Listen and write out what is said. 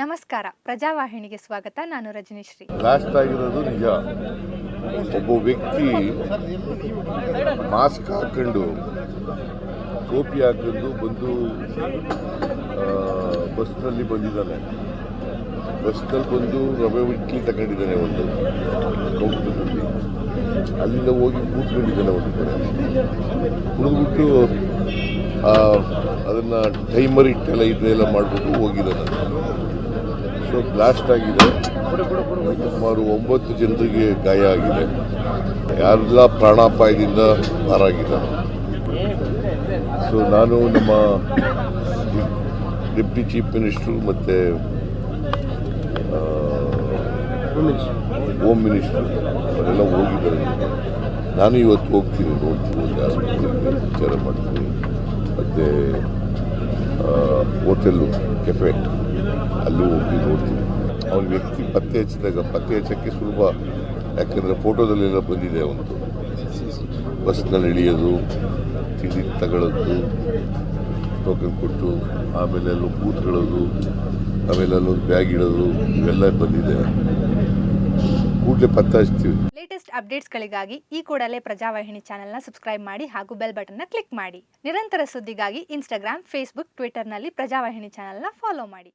ನಮಸ್ಕಾರ. ಪ್ರಜಾವಾಹಿನಿಗೆ ಸ್ವಾಗತ. ನಾನು ರಜನೀಶ್ರೀ. ಲಾಸ್ಟ್ ಆಗಿರೋದು ನಿಜ. ಒಬ್ಬ ವ್ಯಕ್ತಿ ಮಾಸ್ಕ್ ಹಾಕೊಂಡು ಟೋಪಿ ಹಾಕೊಂಡು ಬಂದು ಬಸ್ನಲ್ಲಿ ಬಂದಿದ್ದಾನೆ. ಬಸ್ನಲ್ಲಿ ಬಂದು ರವೆ ಇಡ್ಲಿ ತಗೊಂಡಿದ್ದಾನೆ ಒಂದು ಕೌಟುಂಬದಲ್ಲಿ ಅಲ್ಲಿಂದ ಹೋಗಿ ಕೂತ್ಕೊಂಡಿದ್ದಾನೆ ಒಂದು ಕಡೆ. ಕುಡಿದ್ಬಿಟ್ಟು ಅದನ್ನು ಟೈಮರ್ ಇಟ್ಟೆಲ್ಲ ಇದನ್ನೆಲ್ಲ ಮಾಡಿಬಿಟ್ಟು ಹೋಗಿದ್ದಾನೆ. ಸೊ ಬ್ಲಾಸ್ಟ್ ಆಗಿದೆ. ಸುಮಾರು ಒಂಬತ್ತು ಜನರಿಗೆ ಗಾಯ ಆಗಿದೆ. ಯಾರೆಲ್ಲ ಪ್ರಾಣಾಪಾಯದಿಂದ ಪಾರಾಗಿದ್ದಾರೆ? ಸೊ ನಾನು ನಮ್ಮ ಡೆಪ್ಟಿ ಚೀಫ್ ಮಿನಿಸ್ಟ್ರು ಮತ್ತು ಹೋಮ್ ಮಿನಿಸ್ಟ್ರು ಅವರೆಲ್ಲ ಹೋಗಿದ್ದಾರೆ. ನಾನು ಇವತ್ತು ಹೋಗ್ತೀನಿ, ನೋಡ್ತೀನಿ, ಒಂದು ಆಸ್ಪತ್ರೆಗೆ ವಿಚಾರ ಮಾಡ್ತೀನಿ. ಮತ್ತು ಹೋಟೆಲ್ಲು ಕೆಫೆ. ಅಲ್ಲೂ ಹೋಗಿ ನೋಡ್ತೀವಿ. ಅವನ ವ್ಯಕ್ತಿ ಪತ್ತೆ ಹಚ್ಚಿದಾಗ ಪತ್ತೆ ಹಚ್ಚಕ್ಕೆ ಸುಲಭ. ಯಾಕಂದರೆ ಫೋಟೋದಲ್ಲೆಲ್ಲ ಬಂದಿದೆ ಅವನದು ಬಸ್ನಲ್ಲಿ ಇಳಿಯೋದು, ತಿಂಡಿ ತಗೊಳ್ಳೋದು ಟೋಕನ್ ಕೊಟ್ಟು, ಆಮೇಲೆ ಅಲ್ಲೂ ಕೂತ್ಕೊಳ್ಳೋದು ಆಮೇಲೆ ಅಲ್ಲೊಂದು ಬ್ಯಾಗ್ ಇಡೋದು, ಇವೆಲ್ಲ ಬಂದಿದೆ. ಕೂಡಲೇ ಪತ್ತೆ ಹಚ್ತೀವಿ. ಲೇಟೆಸ್ಟ್ ಅಪ್ಡೇಟ್ಸ್ಗಳಿಗಾಗಿ ಈ ಕೂಡಲೇ ಪ್ರಜಾವಾಹಿನಿ ಚಾನೆಲ್ನ ಸಬ್ಸ್ಕ್ರೈಬ್ ಮಾಡಿ ಹಾಗೂ ಬೆಲ್ ಬಟನ್ನ ಕ್ಲಿಕ್ ಮಾಡಿ. ನಿರಂತರ ಸುದ್ದಿಗಾಗಿ ಇನ್ಸ್ಟಾಗ್ರಾಮ್ ಫೇಸ್ಬುಕ್ ಟ್ವಿಟರ್ನಲ್ಲಿ ಪ್ರಜಾವಾಹಿನಿ ಚಾನೆಲ್ನ ಫಾಲೋ ಮಾಡಿ.